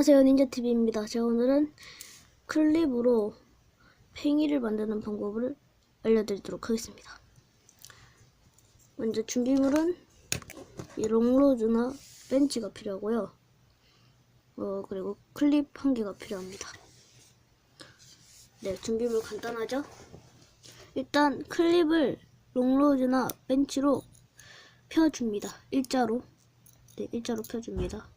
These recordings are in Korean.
안녕하세요 닌자TV입니다. 제가 오늘은 클립으로 팽이를 만드는 방법을 알려드리도록 하겠습니다. 먼저 준비물은 이 롱로즈나 벤치가 필요하고요. 어, 그리고 클립 한 개가 필요합니다. 네 준비물 간단하죠? 일단 클립을 롱로즈나 벤치로 펴줍니다. 일자로. 네 일자로 펴줍니다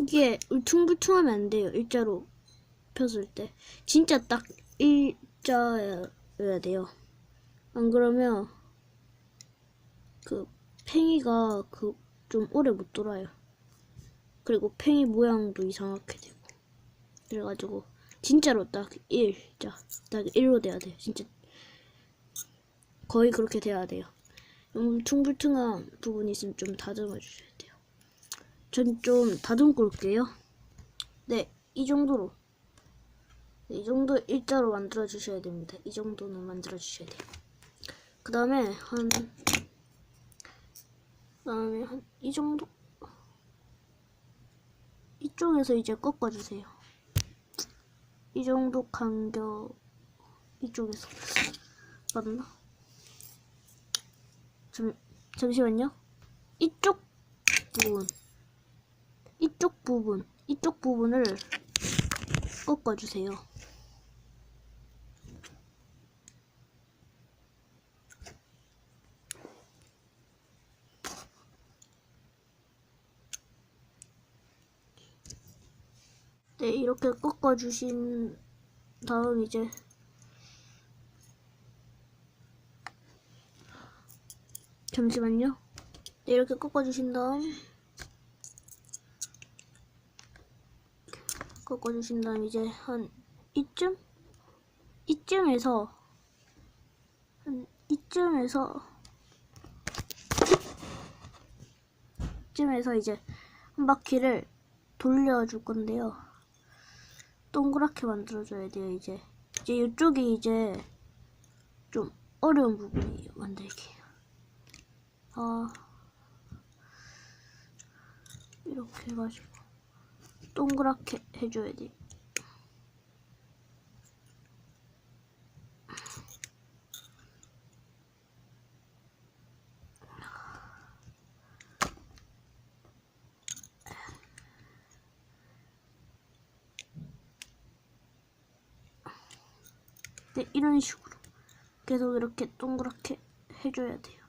이게 울퉁불퉁하면 안 돼요. 일자로 폈을 때. 진짜 딱 일자여야 돼요. 안 그러면 그 팽이가 그 좀 오래 못 돌아요. 그리고 팽이 모양도 이상하게 되고. 그래가지고 진짜로 딱 일자 딱 일로 돼야 돼요. 진짜 거의 그렇게 돼야 돼요. 울퉁불퉁한 부분이 있으면 좀 다듬어 돼요. 전 좀 다듬고 올게요. 네, 이 정도로. 네, 이 정도 일자로 만들어 주셔야 됩니다. 이 정도는 만들어 주셔야 돼요. 그 다음에 한, 그 다음에 한 이 정도? 이쪽에서 이제 꺾어주세요. 이 정도 간격, 이쪽에서. 맞나? 잠, 잠시만요. 이쪽 부분. 이쪽 부분, 이쪽 부분을 꺾어주세요. 네, 이렇게 꺾어주신 다음 이제 잠시만요. 네, 이렇게 꺾어주신 다음 꺾어주신 다음 이제 한 이쯤? 이쯤에서 한 이쯤에서 이쯤에서 이제 한 바퀴를 돌려줄 건데요. 동그랗게 만들어줘야 돼요 이제 이제 이쪽이 이제 좀 어려운 부분이에요 만들기. 아 이렇게 해가지고. 동그랗게 해줘야 돼. 네, 이런 식으로 계속 이렇게 동그랗게 해줘야 돼요.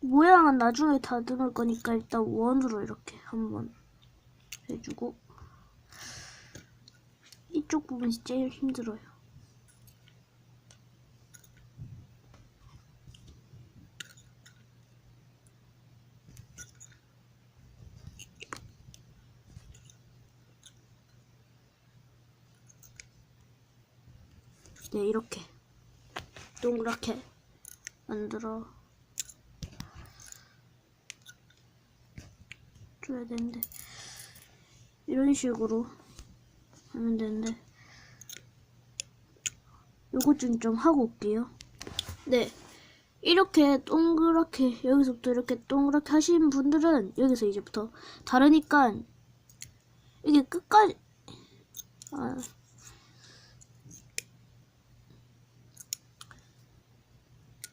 모양은 나중에 다듬을 거니까 일단 원으로 이렇게 한번 해주고 이쪽 부분이 제일 힘들어요. 네, 이렇게 동그랗게 만들어 줘야 되는데 이런 식으로 하면 되는데 요것 좀 좀 하고 올게요. 네. 이렇게 동그랗게 여기서부터 이렇게 동그랗게 하시는 분들은 여기서 이제부터 다르니까 이게 끝 끝까지 아.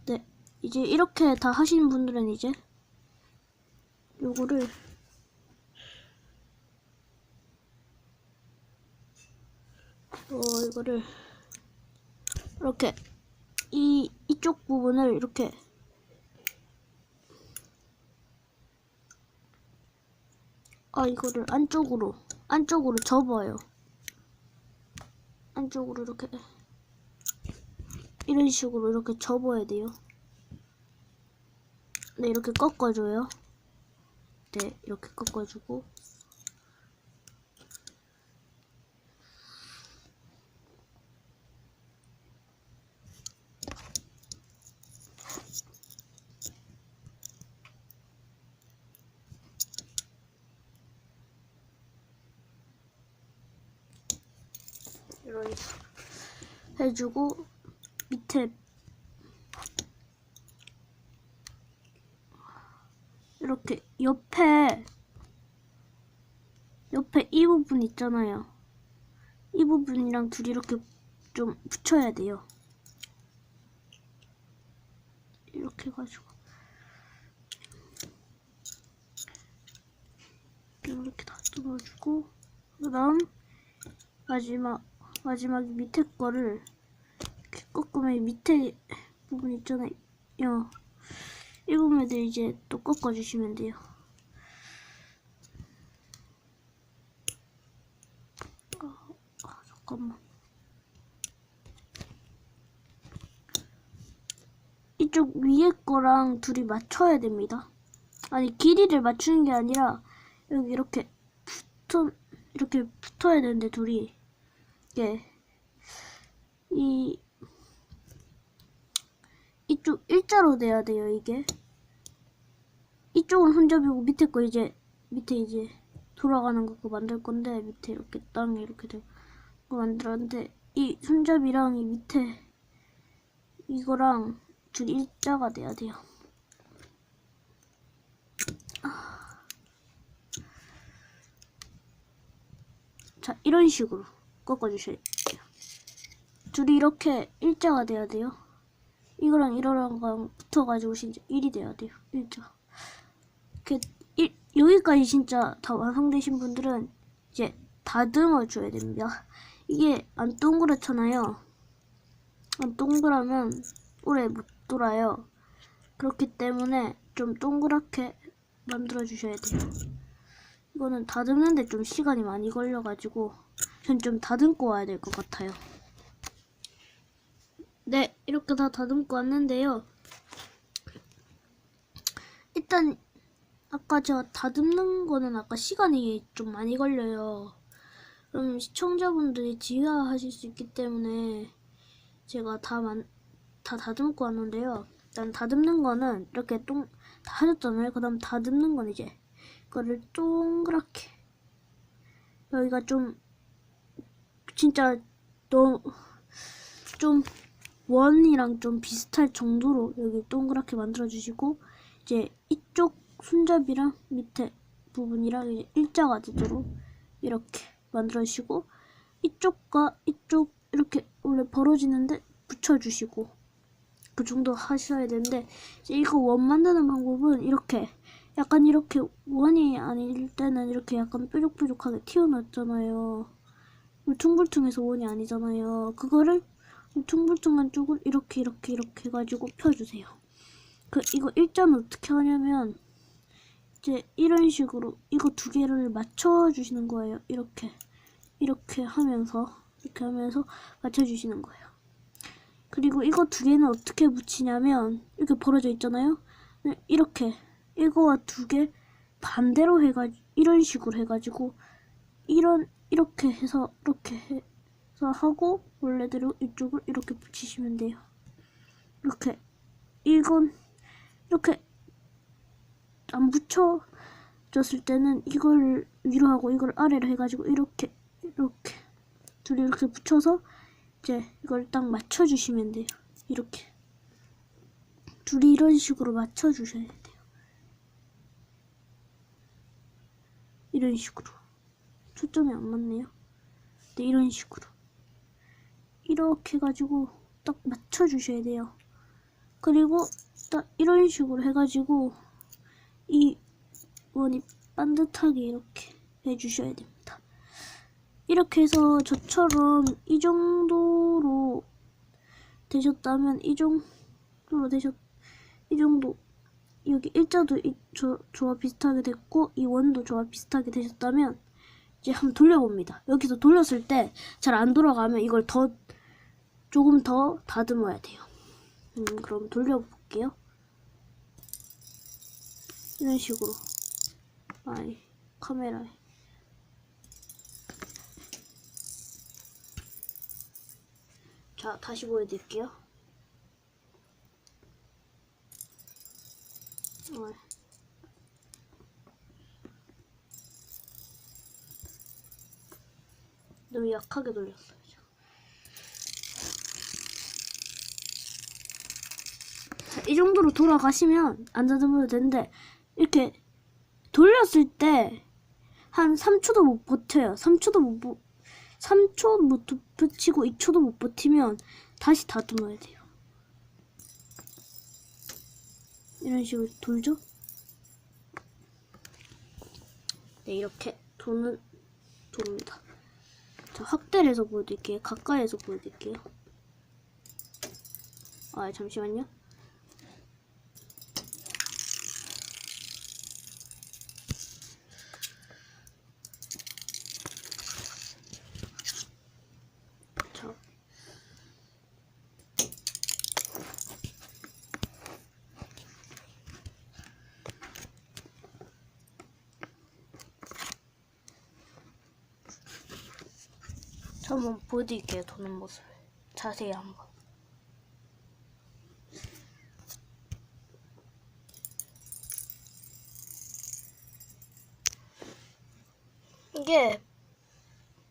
네 이제 이렇게 다 하시는 분들은 이제 요거를 어 이거를 이렇게 이 이쪽 부분을 이렇게 아 이거를 안쪽으로 안쪽으로 접어요. 안쪽으로 이렇게 이런 식으로 이렇게 접어야 돼요. 네 이렇게 꺾어줘요. 네 이렇게 꺾어주고 해주고 밑에 이렇게 옆에 옆에 이 부분 있잖아요. 이 부분이랑 둘이 이렇게 좀 붙여야 돼요. 이렇게 해가지고 이렇게 다 뚫어주고 그 다음 마지막 마지막 밑에 거를 꺾으면 밑에 부분 있잖아요. 이 부분에도 이제 또 꺾어주시면 돼요. 아, 아, 잠깐만. 이쪽 위에 거랑 둘이 맞춰야 됩니다. 아니 길이를 맞추는 게 아니라 여기 이렇게 붙어 이렇게 붙어야 되는데 둘이 이게 이 이쪽 일자로 돼야 돼요 이게 이쪽은 손잡이고 밑에 거 이제 밑에 이제 돌아가는 거 만들 건데 밑에 이렇게 땅에 이렇게 되고 만들었는데 이 손잡이랑 이 밑에 이거랑 둘 일자가 돼야 돼요. 자 이런 식으로 꺾어주셔야 돼요. 둘이 이렇게 일자가 돼야 돼요. 이거랑 이거랑 붙어가지고 진짜 1이 돼야 돼요. 일자. 이렇게 일, 여기까지 진짜 다 완성되신 분들은 이제 다듬어 줘야 됩니다. 이게 안 동그랗잖아요. 안 동그라면 오래 못 돌아요. 그렇기 때문에 좀 동그랗게 만들어 주셔야 돼요. 이거는 다듬는데 좀 시간이 많이 걸려가지고 전 좀 다듬고 와야 될 것 같아요. 네, 이렇게 다 다듬고 왔는데요. 일단 아까 제가 다듬는 거는 아까 시간이 좀 많이 걸려요. 그럼 시청자분들이 지휘하실 수 있기 때문에 제가 다, 만, 다 다듬고 왔는데요. 일단 다듬는 거는 이렇게 똥, 다 하셨잖아요. 그 다음 다듬는 건 이제 이거를 동그랗게 여기가 좀 진짜 너좀 원이랑 좀 비슷할 정도로 여기 동그랗게 만들어 주시고 이제 이쪽 손잡이랑 밑에 부분이랑 이제 일자가 되도록 이렇게 만들어 주시고 이쪽과 이쪽 이렇게 원래 벌어지는데 붙여 주시고 그 정도 하셔야 되는데 이제 이거 원 만드는 방법은 이렇게 약간 이렇게 원이 아닐 때는 이렇게 약간 뾰족뾰족하게 튀어났잖아요. 울퉁불퉁해서 원이 아니잖아요. 그거를 울 퉁불퉁한 쪽을 이렇게 이렇게 이렇게 해가지고 펴주세요. 그 이거 일자는 어떻게 하냐면 이제 이런 식으로 이거 두 개를 맞춰주시는 거예요. 이렇게 이렇게 하면서 이렇게 하면서 맞춰주시는 거예요. 그리고 이거 두 개는 어떻게 붙이냐면 이렇게 벌어져 있잖아요. 네, 이렇게 이거와 두 개 반대로 해가지고 이런 식으로 해가지고 이런 이렇게 해서 이렇게 해서 하고 원래대로 이쪽을 이렇게 붙이시면 돼요. 이렇게 이건 이렇게 안 붙여졌을 때는 이걸 위로 하고 이걸 아래로 해가지고 이렇게 이렇게 둘이 이렇게 붙여서 이제 이걸 딱 맞춰주시면 돼요. 이렇게 둘이 이런 식으로 맞춰주셔야 돼요. 이런 식으로 초점이 안 맞네요. 네, 이런 식으로. 이렇게 해가지고 딱 맞춰주셔야 돼요. 그리고 딱 이런 식으로 해가지고 이 원이 반듯하게 이렇게 해주셔야 됩니다. 이렇게 해서 저처럼 이 정도로 되셨다면 이 정도로 되셨 이 정도 여기 일자도 이 조, 조합 비슷하게 됐고 이 원도 조합 비슷하게 되셨다면 이제 한번 돌려봅니다. 여기서 돌렸을 때 잘 안 돌아가면 이걸 더 조금 더 다듬어야 돼요. 음, 그럼 돌려볼게요. 이런 식으로. 아이, 카메라에. 자, 다시 보여드릴게요. 어. 너무 약하게 돌렸어요. 제가. 자, 이 정도로 돌아가시면 안 다듬어도 되는데 이렇게 돌렸을 때 한 3초도 못 버텨요. 3초도 못 버, 3초 못 버티고 2초도 못 버티면 다시 다듬어야 돼요. 이런 식으로 돌죠? 네, 이렇게 도는 돕니다. 자, 확대를 해서 보여드릴게요. 가까이에서 보여드릴게요. 아, 잠시만요. 자. 저 한번 보여드릴게요. 도는 모습을. 자세히 한번. 이게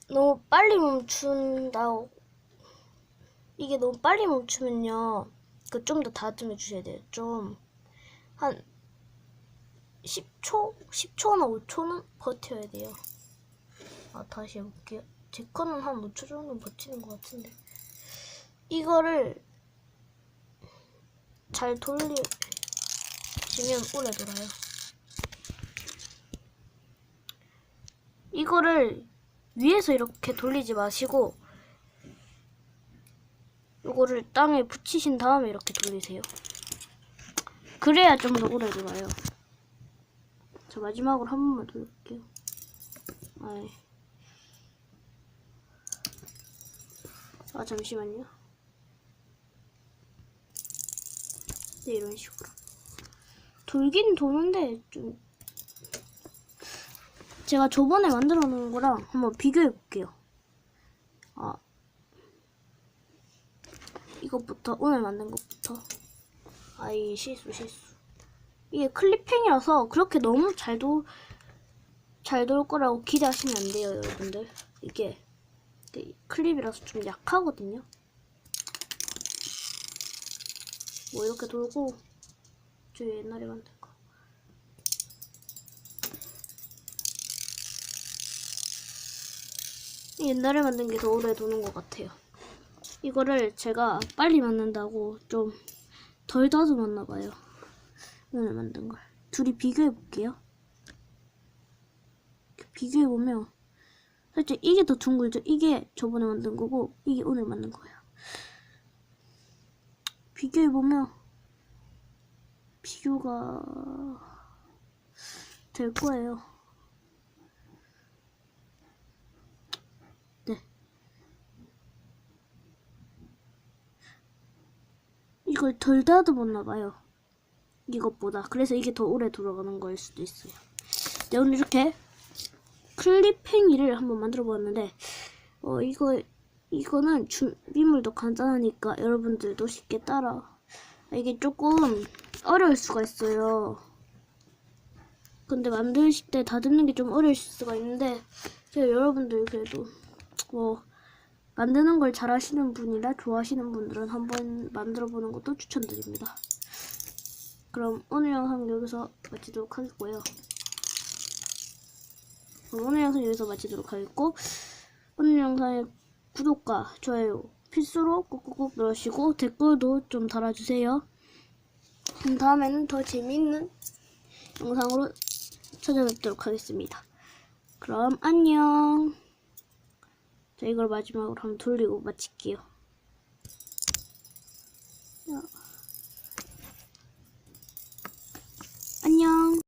너무 빨리 멈춘다고 이게 너무 빨리 멈추면요 그 좀 더 다듬어 주셔야 돼요 좀 한 10초? 10초나 5초는 버텨야 돼요 아 다시 해볼게요 제 거는 한 5초 정도 버티는 것 같은데 이거를 잘 돌리면 오래 돌아요 이거를 위에서 이렇게 돌리지 마시고 이거를 땅에 붙이신 다음에 이렇게 돌리세요. 그래야 좀 더 오래 돌아요. 자 마지막으로 한 번만 돌릴게요. 아이. 아 잠시만요. 네 이런 식으로 돌긴 도는데 좀 제가 저번에 만들어 놓은 거랑 한번 비교해 볼게요. 아, 이것부터, 오늘 만든 것부터. 아이, 실수, 실수. 이게 클립팽이라서 그렇게 너무 잘 도, 잘 돌 거라고 기대하시면 안 돼요, 여러분들. 이게, 이게 클립이라서 좀 약하거든요. 뭐 이렇게 돌고, 저 옛날에 만든 거. 옛날에 만든 게 더 오래 도는 것 같아요. 이거를 제가 빨리 만든다고 좀 덜 다듬었나 봐요. 오늘 만든 걸. 둘이 비교해 볼게요. 비교해 보면 살짝 이게 더 둥글죠. 이게 저번에 만든 거고 이게 오늘 만든 거예요. 비교해 보면 비교가 될 거예요. 네. 이걸 덜 다듬었나 봐요. 이것보다. 그래서 이게 더 오래 돌아가는 거일 수도 있어요. 네, 오늘 이렇게 클립팽이를 한번 만들어 보았는데, 어, 이거, 이거는 준비물도 간단하니까 여러분들도 쉽게 따라. 아, 이게 조금 어려울 수가 있어요. 근데 만드실 때 다듬는 게 좀 어려울 수가 있는데, 제가 여러분들 그래도, 뭐, 만드는 걸 잘하시는 분이라 좋아하시는 분들은 한번 만들어 보는 것도 추천드립니다. 그럼 오늘 영상 여기서 마치도록 하겠고요. 오늘 영상 여기서 마치도록 하겠고 오늘 영상의 구독과 좋아요 필수로 꾹꾹꾹 눌러주시고 댓글도 좀 달아주세요. 그럼 다음에는 더 재밌는 영상으로 찾아뵙도록 하겠습니다. 그럼 안녕. 자, 이걸 마지막으로 한번 돌리고 마칠게요. 안녕.